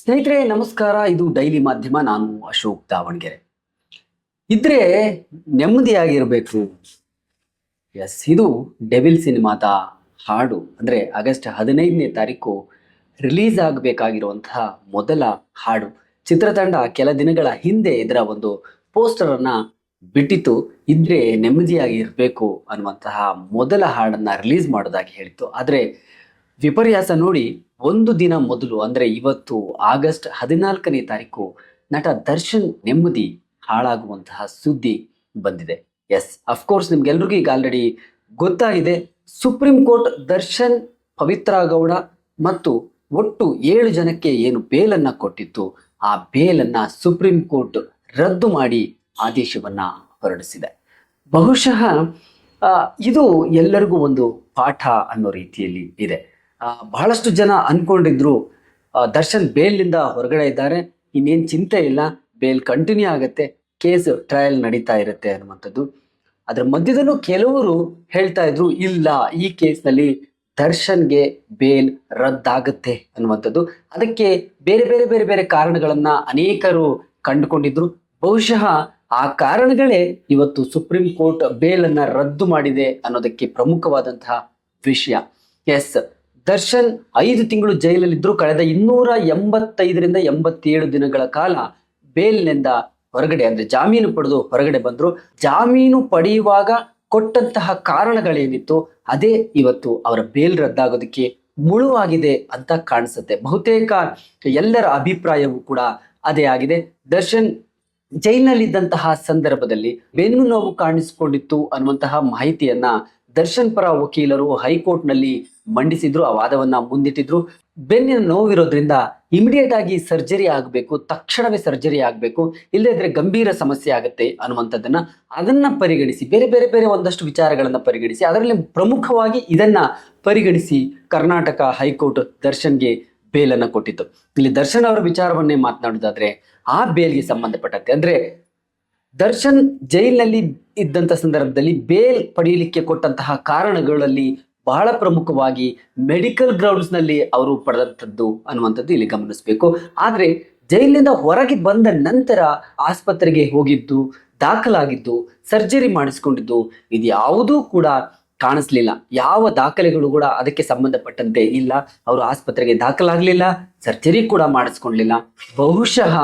ಸ್ನೇಹಿತರೆ, ನಮಸ್ಕಾರ. ಇದು ಡೈಲಿ ಮಾಧ್ಯಮ. ನಾನು ಅಶೋಕ್ ದಾವಣಗೆರೆ. ಇದ್ರೆ ನೆಮ್ಮದಿಯಾಗಿರ್ಬೇಕು. ಎಸ್ ಇದು ಡೆವಿಲ್ ಸಿನಿಮಾದ ಹಾಡು. ಅಂದ್ರೆ ಆಗಸ್ಟ್ ಹದಿನೈದನೇ ತಾರೀಕು ರಿಲೀಸ್ ಆಗಬೇಕಾಗಿರುವಂತಹ ಮೊದಲ ಹಾಡು. ಚಿತ್ರತಂಡ ಕೆಲ ದಿನಗಳ ಹಿಂದೆ ಇದರ ಒಂದು ಪೋಸ್ಟರ್ ಅನ್ನ ಬಿಟ್ಟಿತ್ತು. ಇದ್ರೆ ನೆಮ್ಮದಿಯಾಗಿ ಇರಬೇಕು ಅನ್ನುವಂತಹ ಮೊದಲ ಹಾಡನ್ನ ರಿಲೀಸ್ ಮಾಡೋದಾಗಿ ಹೇಳಿತ್ತು. ಆದ್ರೆ ವಿಪರ್ಯಾಸ ನೋಡಿ ಒಂದು ದಿನ ಮೊದಲು, ಅಂದ್ರೆ ಇವತ್ತು ಆಗಸ್ಟ್ ಹದಿನಾಲ್ಕನೇ ತಾರೀಕು, ನಟ ದರ್ಶನ್ ನೆಮ್ಮದಿ ಹಾಳಾಗುವಂತಹ ಸುದ್ದಿ ಬಂದಿದೆ. ಎಸ್ ಅಫ್ಕೋರ್ಸ್ ನಿಮ್ಗೆಲ್ರಿಗೂ ಈಗ ಆಲ್ರೆಡಿ ಗೊತ್ತಾಗಿದೆ ಸುಪ್ರೀಂ ಕೋರ್ಟ್ ದರ್ಶನ್, ಪವಿತ್ರ ಗೌಡ ಮತ್ತು ಒಟ್ಟು ಏಳು ಜನಕ್ಕೆ ಏನು ಬೇಲನ್ನ ಕೊಟ್ಟಿತ್ತು. ಆ ಬೇಲನ್ನ ಸುಪ್ರೀಂ ಕೋರ್ಟ್ ರದ್ದು ಮಾಡಿ ಆದೇಶವನ್ನ ಹೊರಡಿಸಿದೆ. ಬಹುಶಃ ಇದು ಎಲ್ಲರಿಗೂ ಒಂದು ಪಾಠ ಅನ್ನೋ ರೀತಿಯಲ್ಲಿ ಇದೆ. ಬಹಳಷ್ಟು ಜನ ಅನ್ಕೊಂಡಿದ್ರು ಆ, ದರ್ಶನ್ ಬೇಲ್ನಿಂದ ಹೊರಗಡೆ ಇದ್ದಾರೆ ಇನ್ನೇನು ಚಿಂತೆ ಇಲ್ಲ ಬೇಲ್ ಕಂಟಿನ್ಯೂ ಆಗುತ್ತೆ ಕೇಸ್ ಟ್ರಯಲ್ ನಡೀತಾ ಇರುತ್ತೆ ಅನ್ನುವಂಥದ್ದು. ಅದ್ರ ಮಧ್ಯದಲ್ಲೂ ಕೆಲವರು ಹೇಳ್ತಾ ಇದ್ರು ಇಲ್ಲ ಈ ಕೇಸ್ನಲ್ಲಿ ದರ್ಶನ್ಗೆ ಬೇಲ್ ರದ್ದಾಗುತ್ತೆ ಅನ್ನುವಂಥದ್ದು. ಅದಕ್ಕೆ ಬೇರೆ ಬೇರೆ ಬೇರೆ ಬೇರೆ ಕಾರಣಗಳನ್ನ ಅನೇಕರು ಕಂಡುಕೊಂಡಿದ್ರು. ಬಹುಶಃ ಆ ಕಾರಣಗಳೇ ಇವತ್ತು ಸುಪ್ರೀಂ ಕೋರ್ಟ್ ಬೇಲನ್ನು ರದ್ದು ಮಾಡಿದೆ ಅನ್ನೋದಕ್ಕೆ ಪ್ರಮುಖವಾದಂತಹ ವಿಷಯ. ಎಸ್ ದರ್ಶನ್ ಐದು ತಿಂಗಳು ಜೈಲಲ್ಲಿದ್ದರೂ ಕಳೆದ ಇನ್ನೂರ ಎಂಬತ್ತೈದರಿಂದ ಎಂಬತ್ತೇಳು ದಿನಗಳ ಕಾಲ ಬೇಲ್ನಿಂದ ಹೊರಗಡೆ, ಅಂದ್ರೆ ಜಾಮೀನು ಪಡೆದು ಹೊರಗಡೆ ಬಂದರು. ಜಾಮೀನು ಪಡೆಯುವಾಗ ಕೊಟ್ಟಂತಹ ಕಾರಣಗಳೇನಿತ್ತು, ಅದೇ ಇವತ್ತು ಅವರ ಬೇಲ್ ರದ್ದಾಗೋದಕ್ಕೆ ಮುಳುವಾಗಿದೆ ಅಂತ ಕಾಣಿಸುತ್ತೆ. ಬಹುತೇಕ ಎಲ್ಲರ ಅಭಿಪ್ರಾಯವೂ ಕೂಡ ಅದೇ ಆಗಿದೆ. ದರ್ಶನ್ ಜೈಲಿನಲ್ಲಿದ್ದಂತಹ ಸಂದರ್ಭದಲ್ಲಿ ಬೆನ್ನು ನೋವು ಕಾಣಿಸಿಕೊಂಡಿತ್ತು ಅನ್ನುವಂತಹ ಮಾಹಿತಿಯನ್ನ ದರ್ಶನ್ ಪರ ವಕೀಲರು ಹೈಕೋರ್ಟ್ನಲ್ಲಿ ಮಂಡಿಸಿದ್ರು, ಆ ವಾದವನ್ನ ಮುಂದಿಟ್ಟಿದ್ರು. ಬೆನ್ನಿನ ನೋವಿರೋದ್ರಿಂದ ಇಮಿಡಿಯೇಟ್ ಆಗಿ ಸರ್ಜರಿ ಆಗಬೇಕು, ತಕ್ಷಣವೇ ಸರ್ಜರಿ ಆಗಬೇಕು ಇಲ್ಲದಿದ್ರೆ ಗಂಭೀರ ಸಮಸ್ಯೆ ಆಗುತ್ತೆ ಅನ್ನುವಂಥದ್ದನ್ನ ಅದನ್ನ ಪರಿಗಣಿಸಿ, ಬೇರೆ ಬೇರೆ ಬೇರೆ ಒಂದಷ್ಟು ವಿಚಾರಗಳನ್ನ ಪರಿಗಣಿಸಿ, ಅದರಲ್ಲಿ ಪ್ರಮುಖವಾಗಿ ಇದನ್ನ ಪರಿಗಣಿಸಿ ಕರ್ನಾಟಕ ಹೈಕೋರ್ಟ್ ದರ್ಶನ್ಗೆ ಬೇಲನ್ನು ಕೊಟ್ಟಿತ್ತು. ಇಲ್ಲಿ ದರ್ಶನ್ ಅವರ ವಿಚಾರವನ್ನೇ ಮಾತನಾಡೋದಾದ್ರೆ, ಆ ಬೇಲ್ಗೆ ಸಂಬಂಧಪಟ್ಟಂತೆ, ಅಂದ್ರೆ ದರ್ಶನ್ ಜೈಲಿನಲ್ಲಿ ಇದ್ದಂತ ಸಂದರ್ಭದಲ್ಲಿ ಬೇಲ್ ಪಡೆಯಲಿಕ್ಕೆ ಕೊಟ್ಟಂತಹ ಕಾರಣಗಳಲ್ಲಿ ಬಹಳ ಪ್ರಮುಖವಾಗಿ ಮೆಡಿಕಲ್ ಗ್ರೌಂಡ್ಸ್ನಲ್ಲಿ ಅವರು ಪಡೆದಂಥದ್ದು ಅನ್ನುವಂಥದ್ದು ಇಲ್ಲಿ ಗಮನಿಸಬೇಕು. ಆದರೆ ಜೈಲಿನಿಂದ ಹೊರಗೆ ಬಂದ ನಂತರ ಆಸ್ಪತ್ರೆಗೆ ಹೋಗಿದ್ದು, ದಾಖಲಾಗಿದ್ದು, ಸರ್ಜರಿ ಮಾಡಿಸ್ಕೊಂಡಿದ್ದು ಇದು ಯಾವುದೂ ಕೂಡ ಕಾಣಿಸ್ಲಿಲ್ಲ. ಯಾವ ದಾಖಲೆಗಳು ಕೂಡ ಅದಕ್ಕೆ ಸಂಬಂಧಪಟ್ಟಂತೆ ಇಲ್ಲ. ಅವರು ಆಸ್ಪತ್ರೆಗೆ ದಾಖಲಾಗಲಿಲ್ಲ, ಸರ್ಜರಿ ಕೂಡ ಮಾಡಿಸ್ಕೊಳ್ಲಿಲ್ಲ ಬಹುಶಃ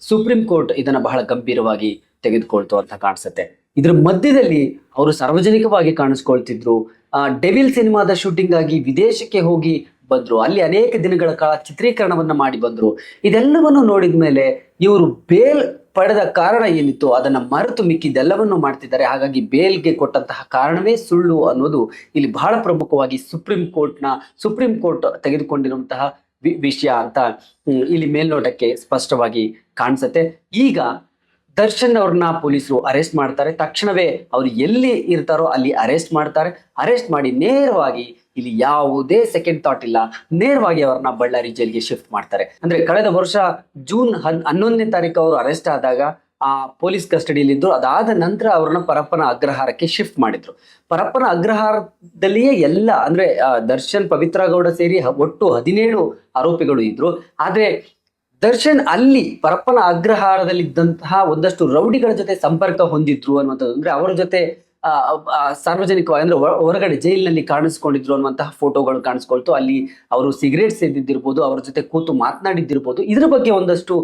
ಸುಪ್ರೀಂ ಕೋರ್ಟ್ ಇದನ್ನು ಬಹಳ ಗಂಭೀರವಾಗಿ ತೆಗೆದುಕೊಳ್ತು ಅಂತ ಕಾಣಿಸುತ್ತೆ. ಇದ್ರ ಮಧ್ಯದಲ್ಲಿ ಅವರು ಸಾರ್ವಜನಿಕವಾಗಿ ಕಾಣಿಸ್ಕೊಳ್ತಿದ್ರು. ಆ ಡೆವಿಲ್ ಸಿನಿಮಾದ ಶೂಟಿಂಗ್ ಆಗಿ ವಿದೇಶಕ್ಕೆ ಹೋಗಿ ಬಂದ್ರು. ಅಲ್ಲಿ ಅನೇಕ ದಿನಗಳ ಕಾಲ ಚಿತ್ರೀಕರಣವನ್ನ ಮಾಡಿ ಬಂದ್ರು. ಇದೆಲ್ಲವನ್ನು ನೋಡಿದ ಮೇಲೆ ಇವರು ಬೇಲ್ ಪಡೆದ ಕಾರಣ ಏನಿತ್ತು, ಅದನ್ನ ಮರೆತು ಮಿಕ್ಕಿದೆಲ್ಲವನ್ನು ಮಾಡ್ತಿದ್ದಾರೆ. ಹಾಗಾಗಿ ಬೇಲ್ಗೆ ಕೊಟ್ಟಂತಹ ಕಾರಣವೇ ಸುಳ್ಳು ಅನ್ನೋದು ಇಲ್ಲಿ ಬಹಳ ಪ್ರಮುಖವಾಗಿ ಸುಪ್ರೀಂ ಕೋರ್ಟ್ನ ಸುಪ್ರೀಂ ಕೋರ್ಟ್ ತೆಗೆದುಕೊಂಡಿರುವಂತಹ ವಿಷಯ ಅಂತ ಇಲ್ಲಿ ಮೇಲ್ನೋಟಕ್ಕೆ ಸ್ಪಷ್ಟವಾಗಿ ಕಾಣಿಸುತ್ತೆ. ಈಗ ದರ್ಶನ್ ಅವ್ರನ್ನ ಪೊಲೀಸರು ಅರೆಸ್ಟ್ ಮಾಡ್ತಾರೆ. ತಕ್ಷಣವೇ ಅವ್ರು ಎಲ್ಲಿ ಇರ್ತಾರೋ ಅಲ್ಲಿ ಅರೆಸ್ಟ್ ಮಾಡ್ತಾರೆ. ಅರೆಸ್ಟ್ ಮಾಡಿ ನೇರವಾಗಿ ಇಲ್ಲಿ ಯಾವುದೇ ಸೆಕೆಂಡ್ ಥಾಟ್ ಇಲ್ಲ. ನೇರವಾಗಿ ಅವ್ರನ್ನ ಬಳ್ಳಾರಿ ಜೈಲ್ಗೆ ಶಿಫ್ಟ್ ಮಾಡ್ತಾರೆ. ಅಂದ್ರೆ ಕಳೆದ ವರ್ಷ ಜೂನ್ ಹನ್ ಹನ್ನೊಂದನೇ ತಾರೀಕು ಅವರು ಅರೆಸ್ಟ್ ಆದಾಗ ಆ ಪೊಲೀಸ್ ಕಸ್ಟಡಿಯಲ್ಲಿದ್ದರು ಅದಾದ ನಂತರ ಅವ್ರನ್ನ ಪರಪ್ಪನ ಅಗ್ರಹಾರಕ್ಕೆ ಶಿಫ್ಟ್ ಮಾಡಿದ್ರು. ಪರಪ್ಪನ ಅಗ್ರಹಾರದಲ್ಲಿಯೇ ಎಲ್ಲ ಅಂದ್ರೆ ದರ್ಶನ್, ಪವಿತ್ರ ಗೌಡ ಸೇರಿ ಒಟ್ಟು ಹದಿನೇಳು ಆರೋಪಿಗಳು ಇದ್ರು. ಆದ್ರೆ ದರ್ಶನ್ ಅಲ್ಲಿ ಪರಪ್ಪನ ಅಗ್ರಹಾರದಲ್ಲಿದ್ದಂತಹ ಒಂದಷ್ಟು ರೌಡಿಗಳ ಜೊತೆ ಸಂಪರ್ಕ ಹೊಂದಿದ್ರು ಅನ್ನುವಂಥದ್ದು. ಅಂದ್ರೆ ಅವರ ಜೊತೆ ಸಾರ್ವಜನಿಕವಾಗಿ ಅಂದ್ರೆ ಹೊರಗಡೆ ಜೈಲಿನಲ್ಲಿ ಕಾಣಿಸ್ಕೊಂಡಿದ್ರು ಅನ್ನುವಂತಹ ಫೋಟೋಗಳು ಕಾಣಿಸ್ಕೊಳ್ತು. ಅಲ್ಲಿ ಅವರು ಸಿಗರೇಟ್ ಸೇದಿದ್ದಿರ್ಬೋದು, ಅವರ ಜೊತೆ ಕೂತು ಮಾತನಾಡಿದ್ದಿರ್ಬೋದು. ಇದ್ರ ಬಗ್ಗೆ ಒಂದಷ್ಟು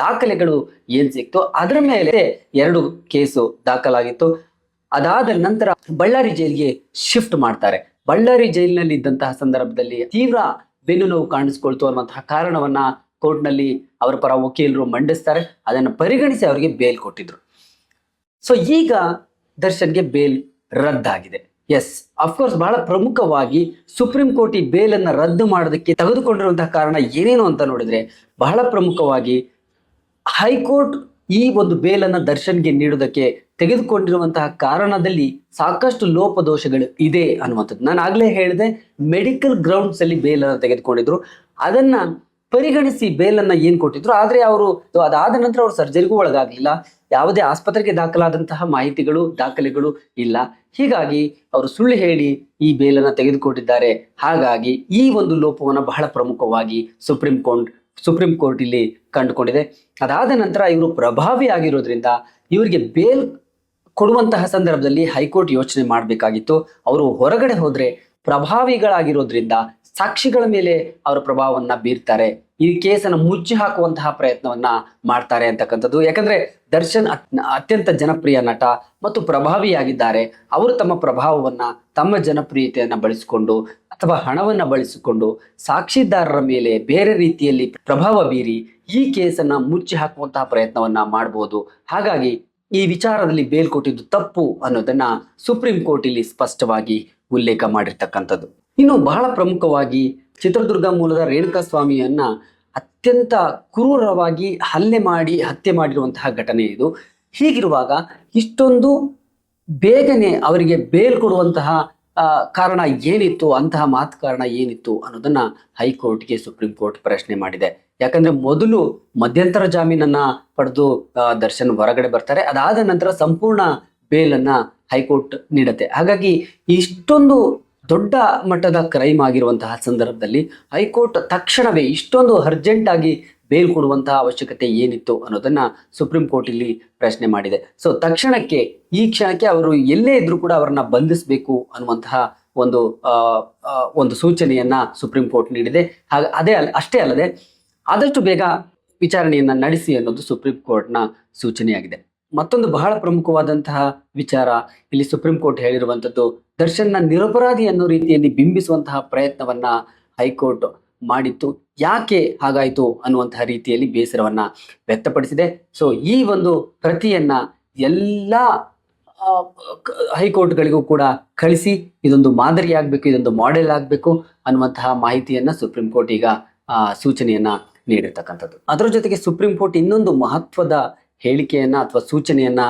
ದಾಖಲೆಗಳು ಏನ್ ಸಿಕ್ತು? ಅದರ ಮೇಲೆ ಎರಡು ಕೇಸು ದಾಖಲಾಗಿತ್ತು. ಅದಾದ ನಂತರ ಬಳ್ಳಾರಿ ಜೈಲಿಗೆ ಶಿಫ್ಟ್ ಮಾಡ್ತಾರೆ. ಬಳ್ಳಾರಿ ಜೈಲಿನಲ್ಲಿ ಇದ್ದಂತಹ ಸಂದರ್ಭದಲ್ಲಿ ತೀವ್ರ ಬೆನ್ನು ನೋವು ಕಾಣಿಸ್ಕೊಳ್ತು ಅನ್ನುವಂತಹ ಕಾರಣವನ್ನ ಕೋರ್ಟ್ನಲ್ಲಿ ಅವರ ಪರ ವಕೀಲರು ಮಂಡಿಸ್ತಾರೆ, ಅದನ್ನು ಪರಿಗಣಿಸಿ ಅವರಿಗೆ ಬೇಲ್ ಕೊಟ್ಟಿದ್ರು. ಸೊ ಈಗ ದರ್ಶನ್ಗೆ ಬೇಲ್ ರದ್ದಾಗಿದೆ. ಎಸ್ ಅಫ್ಕೋರ್ಸ್ ಬಹಳ ಪ್ರಮುಖವಾಗಿ ಸುಪ್ರೀಂ ಕೋರ್ಟ್ ಈ ಅನ್ನು ರದ್ದು ಮಾಡೋದಕ್ಕೆ ತೆಗೆದುಕೊಂಡಿರುವಂತಹ ಕಾರಣ ಏನೇನು ಅಂತ ನೋಡಿದ್ರೆ, ಬಹಳ ಪ್ರಮುಖವಾಗಿ ಹೈಕೋರ್ಟ್ ಈ ಒಂದು ಬೇಲನ್ನು ದರ್ಶನ್ಗೆ ನೀಡೋದಕ್ಕೆ ತೆಗೆದುಕೊಂಡಿರುವಂತಹ ಕಾರಣದಲ್ಲಿ ಸಾಕಷ್ಟು ಲೋಪದೋಷಗಳು ಇದೆ ಅನ್ನುವಂಥದ್ದು. ನಾನು ಆಗಲೇ ಹೇಳಿದೆ ಮೆಡಿಕಲ್ ಗ್ರೌಂಡ್ಸ್ ಅಲ್ಲಿ ಬೇಲನ್ನ ತೆಗೆದುಕೊಂಡಿದ್ರು. ಅದನ್ನ ಪರಿಗಣಿಸಿ ಬೇಲನ್ನ ಏನ್ ಕೊಟ್ಟಿದ್ರು, ಆದ್ರೆ ಅವರು ಅದಾದ ನಂತರ ಅವರು ಸರ್ಜರಿಗೂ ಒಳಗಾಗಲಿಲ್ಲ. ಯಾವುದೇ ಆಸ್ಪತ್ರೆಗೆ ದಾಖಲಾದಂತಹ ಮಾಹಿತಿಗಳು, ದಾಖಲೆಗಳು ಇಲ್ಲ. ಹೀಗಾಗಿ ಅವರು ಸುಳ್ಳು ಹೇಳಿ ಈ ಬೇಲನ್ನ ತೆಗೆದುಕೊಂಡಿದ್ದಾರೆ ಹಾಗಾಗಿ ಈ ಒಂದು ಲೋಪವನ್ನು ಬಹಳ ಪ್ರಮುಖವಾಗಿ ಸುಪ್ರೀಂ ಕೋರ್ಟ್ ಸುಪ್ರೀಂ ಕೋರ್ಟ್ ಇಲ್ಲಿ ಕಂಡುಕೊಂಡಿದೆ. ಅದಾದ ನಂತರ ಇವರು ಪ್ರಭಾವಿ ಆಗಿರೋದ್ರಿಂದ ಇವರಿಗೆ ಬೇಲ್ ಕೊಡುವಂತಹ ಸಂದರ್ಭದಲ್ಲಿ ಹೈಕೋರ್ಟ್ ಯೋಚನೆ ಮಾಡಬೇಕಾಗಿತ್ತು. ಅವರು ಹೊರಗಡೆ ಹೋದ್ರೆ ಪ್ರಭಾವಿಗಳಾಗಿರೋದ್ರಿಂದ ಸಾಕ್ಷಿಗಳ ಮೇಲೆ ಅವರ ಪ್ರಭಾವವನ್ನ ಬೀರ್ತಾರೆ. ಈ ಕೇಸನ್ನು ಮುಚ್ಚಿ ಹಾಕುವಂತಹ ಪ್ರಯತ್ನವನ್ನ ಮಾಡ್ತಾರೆ ಅಂತಕ್ಕಂಥದ್ದು. ಯಾಕಂದ್ರೆ ದರ್ಶನ್ ಅತ್- ಅತ್ಯಂತ ಜನಪ್ರಿಯ ನಟ ಮತ್ತು ಪ್ರಭಾವಿಯಾಗಿದ್ದಾರೆ. ಅವರು ತಮ್ಮ ಪ್ರಭಾವವನ್ನ, ತಮ್ಮ ಜನಪ್ರಿಯತೆಯನ್ನ ಬಳಸಿಕೊಂಡು ಅಥವಾ ಹಣವನ್ನ ಬಳಸಿಕೊಂಡು ಸಾಕ್ಷಿದಾರರ ಮೇಲೆ ಬೇರೆ ರೀತಿಯಲ್ಲಿ ಪ್ರಭಾವ ಬೀರಿ ಈ ಕೇಸನ್ನ ಮುಚ್ಚಿ ಹಾಕುವಂತಹ ಪ್ರಯತ್ನವನ್ನ ಮಾಡಬಹುದು ಹಾಗಾಗಿ ಈ ವಿಚಾರದಲ್ಲಿ ಬೇಲ್ ಕೊಟ್ಟಿದ್ದು ತಪ್ಪು ಅನ್ನೋದನ್ನ ಸುಪ್ರೀಂ ಕೋರ್ಟ್ ಇಲ್ಲಿ ಸ್ಪಷ್ಟವಾಗಿ ಉಲ್ಲೇಖ ಮಾಡಿರ್ತಕ್ಕಂಥದ್ದು. ಇನ್ನು ಬಹಳ ಪ್ರಮುಖವಾಗಿ ಚಿತ್ರದುರ್ಗ ಮೂಲದ ರೇಣುಕಾ ಸ್ವಾಮಿಯನ್ನ ಅತ್ಯಂತ ಕ್ರೂರವಾಗಿ ಹಲ್ಲೆ ಮಾಡಿ ಹತ್ಯೆ ಮಾಡಿರುವಂತಹ ಘಟನೆ ಇದು. ಹೀಗಿರುವಾಗ ಇಷ್ಟೊಂದು ಬೇಗನೆ ಅವರಿಗೆ ಬೇಲ್ ಕೊಡುವಂತಹ ಕಾರಣ ಏನಿತ್ತು, ಅಂತಹ ಮಾತು ಕಾರಣ ಏನಿತ್ತು ಅನ್ನೋದನ್ನ ಹೈಕೋರ್ಟ್ಗೆ ಸುಪ್ರೀಂ ಕೋರ್ಟ್ ಪ್ರಶ್ನೆ ಮಾಡಿದೆ. ಯಾಕಂದ್ರೆ ಮೊದಲು ಮಧ್ಯಂತರ ಜಾಮೀನನ್ನ ಪಡೆದು ದರ್ಶನ್ ಹೊರಗಡೆ ಬರ್ತಾರೆ. ಅದಾದ ನಂತರ ಸಂಪೂರ್ಣ ಬೇಲನ್ನ ಹೈಕೋರ್ಟ್ ನೀಡುತ್ತೆ. ಹಾಗಾಗಿ ಇಷ್ಟೊಂದು ದೊಡ್ಡ ಮಟ್ಟದ ಕ್ರೈಮ್ ಆಗಿರುವಂತಹ ಸಂದರ್ಭದಲ್ಲಿ ಹೈಕೋರ್ಟ್ ತಕ್ಷಣವೇ ಇಷ್ಟೊಂದು ಅರ್ಜೆಂಟ್ ಆಗಿ ಬೇಲ್ ಕೊಡುವಂತಹ ಅವಶ್ಯಕತೆ ಏನಿತ್ತು ಅನ್ನೋದನ್ನ ಸುಪ್ರೀಂ ಕೋರ್ಟ್ ಇಲ್ಲಿ ಪ್ರಶ್ನೆ ಮಾಡಿದೆ. ಸೊ ತಕ್ಷಣಕ್ಕೆ ಈ ಕ್ಷಣಕ್ಕೆ ಅವರು ಎಲ್ಲೇ ಇದ್ರೂ ಕೂಡ ಅವರನ್ನ ಬಂಧಿಸಬೇಕು ಅನ್ನುವಂತಹ ಒಂದು ಒಂದು ಸೂಚನೆಯನ್ನ ಸುಪ್ರೀಂ ಕೋರ್ಟ್ ನೀಡಿದೆ. ಹಾಗ, ಅದೇ ಅಲ್ಲ, ಅಷ್ಟೇ ಅಲ್ಲದೆ ಆದಷ್ಟು ಬೇಗ ವಿಚಾರಣೆಯನ್ನ ನಡೆಸಿ ಅನ್ನೋದು ಸುಪ್ರೀಂ ಕೋರ್ಟ್ನ ಸೂಚನೆಯಾಗಿದೆ. ಮತ್ತೊಂದು ಬಹಳ ಪ್ರಮುಖವಾದಂತಹ ವಿಚಾರ ಇಲ್ಲಿ ಸುಪ್ರೀಂ ಕೋರ್ಟ್ ಹೇಳಿರುವಂಥದ್ದು, ದರ್ಶನ್ನ ನಿರಪರಾಧಿ ಅನ್ನೋ ರೀತಿಯಲ್ಲಿ ಬಿಂಬಿಸುವಂತಹ ಪ್ರಯತ್ನವನ್ನ ಹೈಕೋರ್ಟ್ ಮಾಡಿತ್ತು. ಯಾಕೆ ಹಾಗಾಯಿತು ಅನ್ನುವಂತಹ ರೀತಿಯಲ್ಲಿ ಬೇಸರವನ್ನ ವ್ಯಕ್ತಪಡಿಸಿದೆ. ಸೊ ಈ ಒಂದು ಪ್ರತಿಯನ್ನ ಎಲ್ಲ ಹೈಕೋರ್ಟ್ಗಳಿಗೂ ಕೂಡ ಕಳಿಸಿ, ಇದೊಂದು ಮಾದರಿ ಆಗಬೇಕು, ಇದೊಂದು ಮಾಡೆಲ್ ಆಗಬೇಕು ಅನ್ನುವಂತಹ ಮಾಹಿತಿಯನ್ನ ಸುಪ್ರೀಂ ಕೋರ್ಟ್ ಈಗ ಸೂಚನೆಯನ್ನ ನೀಡಿರ್ತಕ್ಕಂಥದ್ದು. ಅದರ ಜೊತೆಗೆ ಸುಪ್ರೀಂ ಕೋರ್ಟ್ ಇನ್ನೊಂದು ಮಹತ್ವದ ಹೇಳಿಕೆಯನ್ನ ಅಥವಾ ಸೂಚನೆಯನ್ನ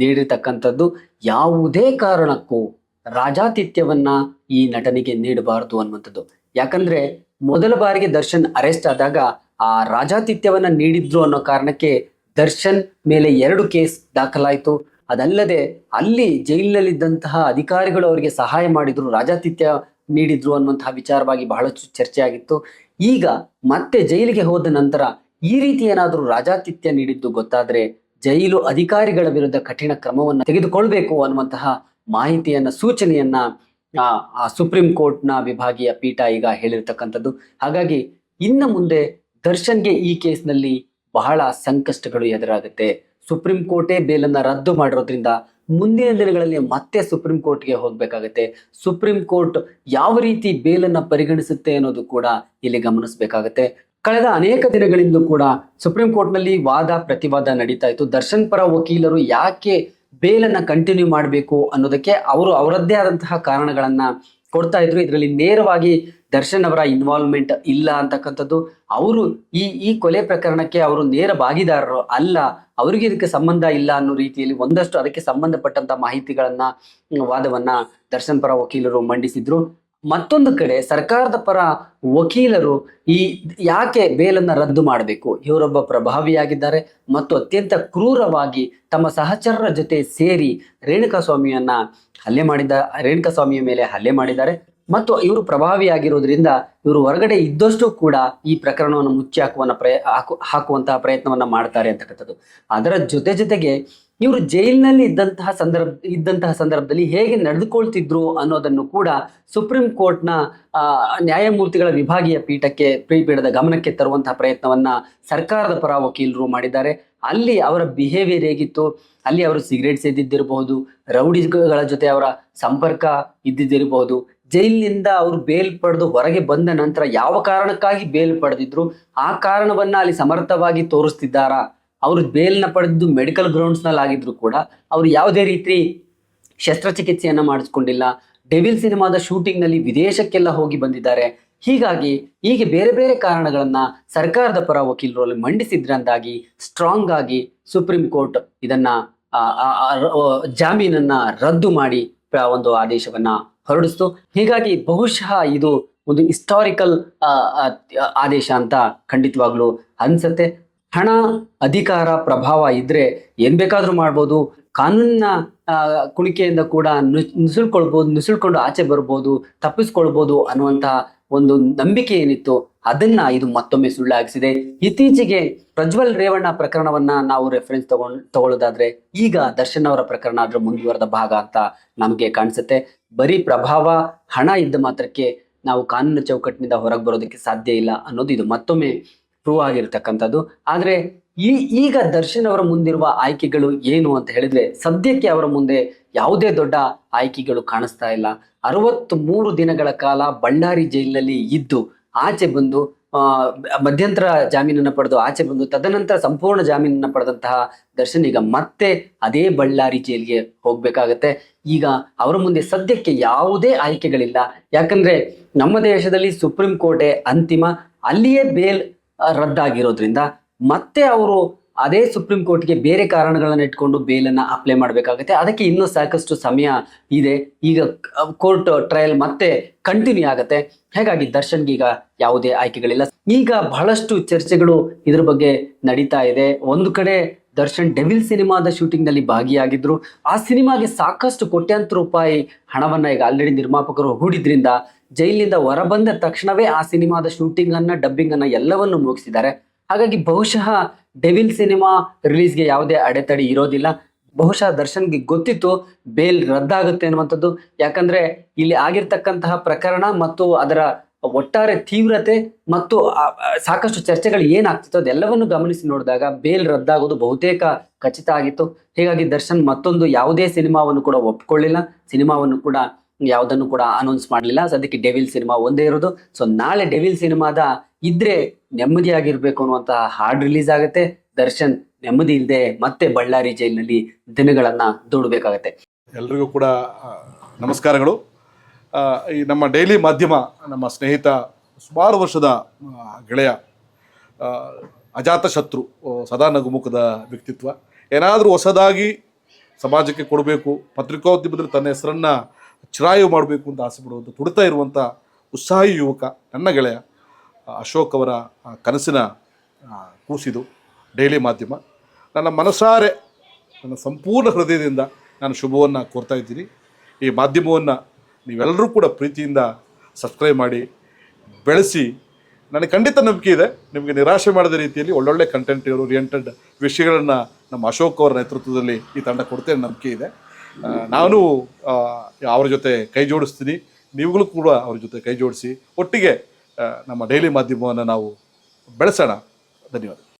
ನೀಡಿರ್ತಕ್ಕಂಥದ್ದು ಯಾವುದೇ ಕಾರಣಕ್ಕೂ ರಾಜಾತಿಥ್ಯವನ್ನ ಈ ನಟನಿಗೆ ನೀಡಬಾರದು ಅನ್ನುವಂಥದ್ದು. ಯಾಕಂದ್ರೆ ಮೊದಲ ಬಾರಿಗೆ ದರ್ಶನ್ ಅರೆಸ್ಟ್ ಆದಾಗ ಆ ರಾಜಾತಿಥ್ಯವನ್ನ ನೀಡಿದ್ರು ಅನ್ನೋ ಕಾರಣಕ್ಕೆ ದರ್ಶನ್ ಮೇಲೆ ಎರಡು ಕೇಸ್ ದಾಖಲಾಯಿತು. ಅದಲ್ಲದೆ ಅಲ್ಲಿ ಜೈಲಿನಲ್ಲಿದ್ದಂತಹ ಅಧಿಕಾರಿಗಳು ಅವರಿಗೆ ಸಹಾಯ ಮಾಡಿದ್ರು, ರಾಜಾತಿಥ್ಯ ನೀಡಿದ್ರು ಅನ್ನುವಂತಹ ವಿಚಾರವಾಗಿ ಬಹಳಷ್ಟು ಚರ್ಚೆ ಆಗಿತ್ತು ಈಗ ಮತ್ತೆ ಜೈಲಿಗೆ ಹೋದ ನಂತರ ಈ ರೀತಿ ಏನಾದರೂ ರಾಜಾತಿಥ್ಯ ನೀಡಿದ್ದು ಗೊತ್ತಾದ್ರೆ ಜೈಲು ಅಧಿಕಾರಿಗಳ ವಿರುದ್ಧ ಕಠಿಣ ಕ್ರಮವನ್ನು ತೆಗೆದುಕೊಳ್ಬೇಕು ಅನ್ನುವಂತಹ ಮಾಹಿತಿಯನ್ನ ಸೂಚನೆಯನ್ನ ಆ, ಸುಪ್ರೀಂ ಕೋರ್ಟ್ನ ವಿಭಾಗೀಯ ಪೀಠ ಈಗ ಹೇಳಿರ್ತಕ್ಕಂಥದ್ದು. ಹಾಗಾಗಿ ಇನ್ನು ಮುಂದೆ ದರ್ಶನ್ಗೆ ಈ ಕೇಸ್ನಲ್ಲಿ ಬಹಳ ಸಂಕಷ್ಟಗಳು ಎದುರಾಗುತ್ತೆ. ಸುಪ್ರೀಂ ಕೋರ್ಟೇ ಬೇಲನ್ನ ರದ್ದು ಮಾಡಿರೋದ್ರಿಂದ ಮುಂದಿನ ದಿನಗಳಲ್ಲಿ ಮತ್ತೆ ಸುಪ್ರೀಂ ಕೋರ್ಟ್ಗೆ ಹೋಗ್ಬೇಕಾಗತ್ತೆ. ಸುಪ್ರೀಂ ಕೋರ್ಟ್ ಯಾವ ರೀತಿ ಬೇಲನ್ನ ಪರಿಗಣಿಸುತ್ತೆ ಅನ್ನೋದು ಕೂಡ ಇಲ್ಲಿ ಗಮನಿಸಬೇಕಾಗತ್ತೆ. ಕಳೆದ ಅನೇಕ ದಿನಗಳಿಂದ ಕೂಡ ಸುಪ್ರೀಂ ಕೋರ್ಟ್ನಲ್ಲಿ ವಾದ ಪ್ರತಿವಾದ ನಡೀತಾ ಇತ್ತು. ದರ್ಶನ್ ಪರ ವಕೀಲರು ಯಾಕೆ ಬೇಲನ್ನು ಕಂಟಿನ್ಯೂ ಮಾಡಬೇಕು ಅನ್ನೋದಕ್ಕೆ ಅವರು ಅವರದ್ದೇ ಆದಂತಹ ಕಾರಣಗಳನ್ನ ಕೊಡ್ತಾ ಇದ್ರು. ಇದರಲ್ಲಿ ನೇರವಾಗಿ ದರ್ಶನ್ ಅವರ ಇನ್ವಾಲ್ವ್ಮೆಂಟ್ ಇಲ್ಲ ಅಂತಕ್ಕಂಥದ್ದು. ಅವರು ಈ ಈ ಕೊಲೆ ಪ್ರಕರಣಕ್ಕೆ ಅವರು ನೇರ ಭಾಗಿದಾರರು ಅಲ್ಲ. ಅವರಿಗೆ ಇದಕ್ಕೆ ಸಂಬಂಧ ಇಲ್ಲ ಅನ್ನೋ ರೀತಿಯಲ್ಲಿ ಒಂದಷ್ಟು ಅದಕ್ಕೆ ಸಂಬಂಧಪಟ್ಟಂತ ಮಾಹಿತಿಗಳನ್ನ ವಾದವನ್ನ ದರ್ಶನ್ ಪರ ವಕೀಲರು ಮಂಡಿಸಿದ್ರು. ಮತ್ತೊಂದು ಕಡೆ ಸರ್ಕಾರದ ಪರ ವಕೀಲರು ಈ ಯಾಕೆ ಬೇಲನ್ನ ರದ್ದು ಮಾಡಬೇಕು? ಇವರೊಬ್ಬ ಪ್ರಭಾವಿಯಾಗಿದ್ದಾರೆ ಮತ್ತು ಅತ್ಯಂತ ಕ್ರೂರವಾಗಿ ತಮ್ಮ ಸಹಚರರ ಜೊತೆ ಸೇರಿ ರೇಣುಕಾ ಸ್ವಾಮಿಯನ್ನ ಹಲ್ಲೆ ಮಾಡಿದ ರೇಣುಕಾ ಸ್ವಾಮಿಯ ಮೇಲೆ ಹಲ್ಲೆ ಮಾಡಿದ್ದಾರೆ ಮತ್ತು ಇವರು ಪ್ರಭಾವಿಯಾಗಿರೋದ್ರಿಂದ ಇವರು ಹೊರಗಡೆ ಇದ್ದಷ್ಟು ಕೂಡ ಈ ಪ್ರಕರಣವನ್ನು ಮುಚ್ಚಿ ಹಾಕುವ ಪ್ರಯ ಹಾಕು ಹಾಕುವಂತಹ ಪ್ರಯತ್ನವನ್ನ ಮಾಡ್ತಾರೆ ಅಂತಕ್ಕಂಥದ್ದು. ಅದರ ಜೊತೆ ಜೊತೆಗೆ ಇವರು ಜೈಲಿನಲ್ಲಿ ಇದ್ದಂತಹ ಸಂದರ್ಭ, ಇದ್ದಂತಹ ಸಂದರ್ಭದಲ್ಲಿ ಹೇಗೆ ನಡೆದುಕೊಳ್ತಿದ್ರು ಅನ್ನೋದನ್ನು ಕೂಡ ಸುಪ್ರೀಂ ಕೋರ್ಟ್ನ ನ್ಯಾಯಮೂರ್ತಿಗಳ ವಿಭಾಗೀಯ ಪೀಠಕ್ಕೆ ಪ್ರೀಪೀಠದ ಗಮನಕ್ಕೆ ತರುವಂತಹ ಪ್ರಯತ್ನವನ್ನ ಸರ್ಕಾರದ ಪರ ವಕೀಲರು ಮಾಡಿದ್ದಾರೆ. ಅಲ್ಲಿ ಅವರ ಬಿಹೇವಿಯರ್ ಹೇಗಿತ್ತು? ಅಲ್ಲಿ ಅವರು ಸಿಗರೇಟ್ ಸೇದಿದ್ದಿರಬಹುದು ರೌಡಿಗಳ ಜೊತೆ ಅವರ ಸಂಪರ್ಕ ಇದ್ದಿದ್ದಿರಬಹುದು. ಜೈಲಿನಿಂದ ಅವರು ಬೇಲ್ ಪಡೆದು ಹೊರಗೆ ಬಂದ ನಂತರ ಯಾವ ಕಾರಣಕ್ಕಾಗಿ ಬೇಲ್ ಪಡೆದಿದ್ರು? ಆ ಕಾರಣವನ್ನ ಅಲ್ಲಿ ಸಮರ್ಥವಾಗಿ ತೋರಿಸ್ತಿದ್ದಾರಾ? ಅವರು ಬೇಲ್ನ ಪಡೆದು ಮೆಡಿಕಲ್ ಗ್ರೌಂಡ್ಸ್ನಲ್ಲಿ ಆಗಿದ್ರು ಕೂಡ ಅವರು ಯಾವುದೇ ರೀತಿ ಶಸ್ತ್ರಚಿಕಿತ್ಸೆಯನ್ನು ಮಾಡಿಸ್ಕೊಂಡಿಲ್ಲ. ಡೆವಿಲ್ ಸಿನಿಮಾದ ಶೂಟಿಂಗ್ನಲ್ಲಿ ವಿದೇಶಕ್ಕೆಲ್ಲ ಹೋಗಿ ಬಂದಿದ್ದಾರೆ. ಹೀಗಾಗಿ ಹೀಗೆ ಬೇರೆ ಬೇರೆ ಕಾರಣಗಳನ್ನ ಸರ್ಕಾರದ ಪರ ವಕೀಲರಲ್ಲಿ ಮಂಡಿಸಿದ್ರಂದಾಗಿ ಸ್ಟ್ರಾಂಗ್ ಆಗಿ ಸುಪ್ರೀಂ ಕೋರ್ಟ್ ಇದನ್ನ ಜಾಮೀನನ್ನ ರದ್ದು ಮಾಡಿ ಒಂದು ಆದೇಶವನ್ನು ಹೊರಡಿಸ್ತು. ಹೀಗಾಗಿ ಬಹುಶಃ ಇದು ಒಂದು ಹಿಸ್ಟಾರಿಕಲ್ ಆದೇಶ ಅಂತ ಖಂಡಿತವಾಗ್ಲೂ ಅನ್ಸತ್ತೆ. ಹಣ ಅಧಿಕಾರ ಪ್ರಭಾವ ಇದ್ರೆ ಏನ್ ಬೇಕಾದ್ರೂ ಮಾಡ್ಬೋದು. ಕಾನೂನಿನ ಕುಣಿಕೆಯಿಂದ ಕೂಡ ನುಸುಳ್ಕೊಳ್ಬೋದು, ನುಸುಳ್ಕೊಂಡು ಆಚೆ ಬರ್ಬೋದು, ತಪ್ಪಿಸ್ಕೊಳ್ಬೋದು ಅನ್ನುವಂತಹ ಒಂದು ನಂಬಿಕೆ ಏನಿತ್ತು ಅದನ್ನ ಇದು ಮತ್ತೊಮ್ಮೆ ಸುಳ್ಳಾಗಿಸಿದೆ. ಇತ್ತೀಚೆಗೆ ಪ್ರಜ್ವಲ್ ರೇವಣ್ಣ ಪ್ರಕರಣವನ್ನ ನಾವು ರೆಫರೆನ್ಸ್ ತಗೊಂಡ್, ತಗೊಳ್ಳೋದಾದ್ರೆ ಈಗ ದರ್ಶನ್ ಅವರ ಪ್ರಕರಣ ಅದ್ರ ಮುಂದುವರೆದ ಭಾಗ ಅಂತ ನಮಗೆ ಕಾಣಿಸುತ್ತೆ. ಬರೀ ಪ್ರಭಾವ, ಹಣ ಇದ್ದ ಮಾತ್ರಕ್ಕೆ ನಾವು ಕಾನೂನು ಚೌಕಟ್ಟಿನಿಂದ ಹೊರಗೆ ಬರೋದಕ್ಕೆ ಸಾಧ್ಯ ಇಲ್ಲ ಅನ್ನೋದು ಇದು. ಮತ್ತೊಮ್ಮೆ ಪ್ರೂವ್ ಆಗಿರ್ತಕ್ಕಂಥದ್ದು. ಆದರೆ ಈ, ಈಗ ದರ್ಶನ್ ಅವರ ಮುಂದಿರುವ ಆಯ್ಕೆಗಳು ಏನು ಅಂತ ಹೇಳಿದ್ರೆ, ಸದ್ಯಕ್ಕೆ ಅವರ ಮುಂದೆ ಯಾವುದೇ ದೊಡ್ಡ ಆಯ್ಕೆಗಳು ಕಾಣಿಸ್ತಾ ಇಲ್ಲ. ಅರವತ್ತ್ ಮೂರು ದಿನಗಳ ಕಾಲ ಬಳ್ಳಾರಿ ಜೈಲಿನಲ್ಲಿ ಇದ್ದು, ಆಚೆ ಬಂದು ಮಧ್ಯಂತರ ಜಾಮೀನನ್ನು ಪಡೆದು ಆಚೆ ಬಂದು, ತದನಂತರ ಸಂಪೂರ್ಣ ಜಾಮೀನನ್ನು ಪಡೆದಂತಹ ದರ್ಶನ್ ಈಗ ಮತ್ತೆ ಅದೇ ಬಳ್ಳಾರಿ ಜೈಲಿಗೆ ಹೋಗ್ಬೇಕಾಗತ್ತೆ. ಈಗ ಅವರ ಮುಂದೆ ಸದ್ಯಕ್ಕೆ ಯಾವುದೇ ಆಯ್ಕೆಗಳಿಲ್ಲ. ಯಾಕಂದ್ರೆ ನಮ್ಮ ದೇಶದಲ್ಲಿ ಸುಪ್ರೀಂ ಕೋರ್ಟೆ ಅಂತಿಮ. ಅಲ್ಲಿಯೇ ಬೇಲ್ ರದ್ದಾಗಿರೋದ್ರಿಂದ ಮತ್ತೆ ಅವರು ಅದೇ ಸುಪ್ರೀಂ ಕೋರ್ಟ್ಗೆ ಬೇರೆ ಕಾರಣಗಳನ್ನ ಇಟ್ಕೊಂಡು ಬೇಲನ್ನ ಅಪ್ಲೈ ಮಾಡಬೇಕಾಗುತ್ತೆ. ಅದಕ್ಕೆ ಇನ್ನೂ ಸಾಕಷ್ಟು ಸಮಯ ಇದೆ. ಈಗ ಕೋರ್ಟ್ ಟ್ರಯಲ್ ಮತ್ತೆ ಕಂಟಿನ್ಯೂ ಆಗುತ್ತೆ. ಹಾಗಾಗಿ ದರ್ಶನ್ಗೆ ಈಗ ಯಾವುದೇ ಆಯ್ಕೆಗಳಿಲ್ಲ. ಈಗ ಬಹಳಷ್ಟು ಚರ್ಚೆಗಳು ಇದ್ರ ಬಗ್ಗೆ ನಡೀತಾ ಇದೆ. ಒಂದು ಕಡೆ ದರ್ಶನ್ ಡೆವಿಲ್ ಸಿನಿಮಾದ ಶೂಟಿಂಗ್ನಲ್ಲಿ ಭಾಗಿಯಾಗಿದ್ರು. ಆ ಸಿನಿಮಾಗೆ ಸಾಕಷ್ಟು ಕೋಟ್ಯಾಂತರ ರೂಪಾಯಿ ಹಣವನ್ನ ಈಗ ಆಲ್ರೆಡಿ ನಿರ್ಮಾಪಕರು ಹೂಡಿದ್ರಿಂದ ಜೈಲಿನಿಂದ ಹೊರಬಂದ ತಕ್ಷಣವೇ ಆ ಸಿನಿಮಾದ ಶೂಟಿಂಗ್ ಅನ್ನ ಡಬ್ಬಿಂಗ್ ಅನ್ನ ಎಲ್ಲವನ್ನು ಮುಗಿಸಿದ್ದಾರೆ. ಹಾಗಾಗಿ ಬಹುಶಃ ಡೆವಿಲ್ ಸಿನಿಮಾ ರಿಲೀಸ್ಗೆ ಯಾವುದೇ ಅಡೆತಡೆ ಇರೋದಿಲ್ಲ. ಬಹುಶಃ ದರ್ಶನ್ಗೆ ಗೊತ್ತಿತ್ತು ಬೇಲ್ ರದ್ದಾಗುತ್ತೆ ಅನ್ನುವಂಥದ್ದು. ಯಾಕಂದ್ರೆ ಇಲ್ಲಿ ಆಗಿರ್ತಕ್ಕಂತಹ ಪ್ರಕರಣ ಮತ್ತು ಅದರ ಒಟ್ಟಾರೆ ತೀವ್ರತೆ ಮತ್ತು ಸಾಕಷ್ಟು ಚರ್ಚೆಗಳು ಏನಾಗ್ತಿತ್ತು ಅದೆಲ್ಲವನ್ನು ಗಮನಿಸಿ ನೋಡಿದಾಗ ಬೇಲ್ ರದ್ದಾಗೋದು ಬಹುತೇಕ ಖಚಿತ ಆಗಿತ್ತು. ಹೀಗಾಗಿ ದರ್ಶನ್ ಮತ್ತೊಂದು ಯಾವುದೇ ಸಿನಿಮಾವನ್ನು ಕೂಡ ಒಪ್ಕೊಳ್ಳಿಲ್ಲ. ಸಿನಿಮಾವನ್ನು ಕೂಡ ಯಾವುದನ್ನು ಕೂಡ ಅನೌನ್ಸ್ ಮಾಡಲಿಲ್ಲ. ಸದ್ಯಕ್ಕೆ ಡೆವಿಲ್ ಸಿನಿಮಾ ಒಂದೇ ಇರೋದು. ಸೊ ನಾಳೆ ಡೆವಿಲ್ ಸಿನಿಮಾದ ಇದ್ರೆ ನೆಮ್ಮದಿಯಾಗಿರ್ಬೇಕು ಅನ್ನುವಂತಹ ಹಾಡ್ ರಿಲೀಸ್ ಆಗುತ್ತೆ. ದರ್ಶನ್ ನೆಮ್ಮದಿ ಇಲ್ಲದೆ ಮತ್ತೆ ಬಳ್ಳಾರಿ ಜೈಲಿನಲ್ಲಿ ದಿನಗಳನ್ನ ದೂಡಬೇಕಾಗತ್ತೆ. ಎಲ್ರಿಗೂ ಕೂಡ ನಮಸ್ಕಾರಗಳು. ಈ ನಮ್ಮ ಡೈಲಿ ಮಾಧ್ಯಮ, ನಮ್ಮ ಸ್ನೇಹಿತ, ಸುಮಾರು ವರ್ಷದ ಗೆಳೆಯ ಅಜಾತ ಶತ್ರು ಸದಾ ನಗುಮುಖದ ವ್ಯಕ್ತಿತ್ವ. ಏನಾದರೂ ಹೊಸದಾಗಿ ಸಮಾಜಕ್ಕೆ ಕೊಡಬೇಕು, ಪತ್ರಿಕೋದ್ಯಮದಲ್ಲಿ ತನ್ನ ಹೆಸರನ್ನು ಚಿರಾಯು ಮಾಡಬೇಕು ಅಂತ ಆಸೆ ಪಡುವಂಥ ತುಡಿತಾ ಇರುವಂಥ ಉತ್ಸಾಹಿ ಯುವಕ, ನನ್ನ ಗೆಳೆಯ. ಅಶೋಕ್ ಅವರ ಕನಸಿನ ಕೂಸಿದು ಡೈಲಿ ಮಾಧ್ಯಮ. ನನ್ನ ಮನಸಾರೆ, ನನ್ನ ಸಂಪೂರ್ಣ ಹೃದಯದಿಂದ ನಾನು ಶುಭವನ್ನು ಕೋರ್ತಾ ಇದ್ದೀನಿ. ಈ ಮಾಧ್ಯಮವನ್ನು ನೀವೆಲ್ಲರೂ ಕೂಡ ಪ್ರೀತಿಯಿಂದ ಸಬ್ಸ್ಕ್ರೈಬ್ ಮಾಡಿ, ಬೆಳೆಸಿ. ನನಗೆ ಖಂಡಿತ ನಂಬಿಕೆ ಇದೆ. ನಿಮಗೆ ನಿರಾಶೆ ಮಾಡದ ರೀತಿಯಲ್ಲಿ ಒಳ್ಳೊಳ್ಳೆ ಕಂಟೆಂಟ್ ಓರಿಯೆಂಟೆಡ್ ವಿಷಯಗಳನ್ನು ನಮ್ಮ ಅಶೋಕ್ ಅವರ ನೇತೃತ್ವದಲ್ಲಿ ಈ ತಂಡ ಕೊಡ್ತೇನೆ ನಂಬಿಕೆ ಇದೆ. ನಾನು ಅವರ ಜೊತೆ ಕೈ ಜೋಡಿಸ್ತೀನಿ. ನೀವುಗಳು ಕೂಡ ಅವ್ರ ಜೊತೆ ಕೈ ಜೋಡಿಸಿ. ಒಟ್ಟಿಗೆ ನಮ್ಮ ಡೈಲಿ ಮಾಧ್ಯಮವನ್ನು ನಾವು ಬೆಳೆಸೋಣ. ಧನ್ಯವಾದ.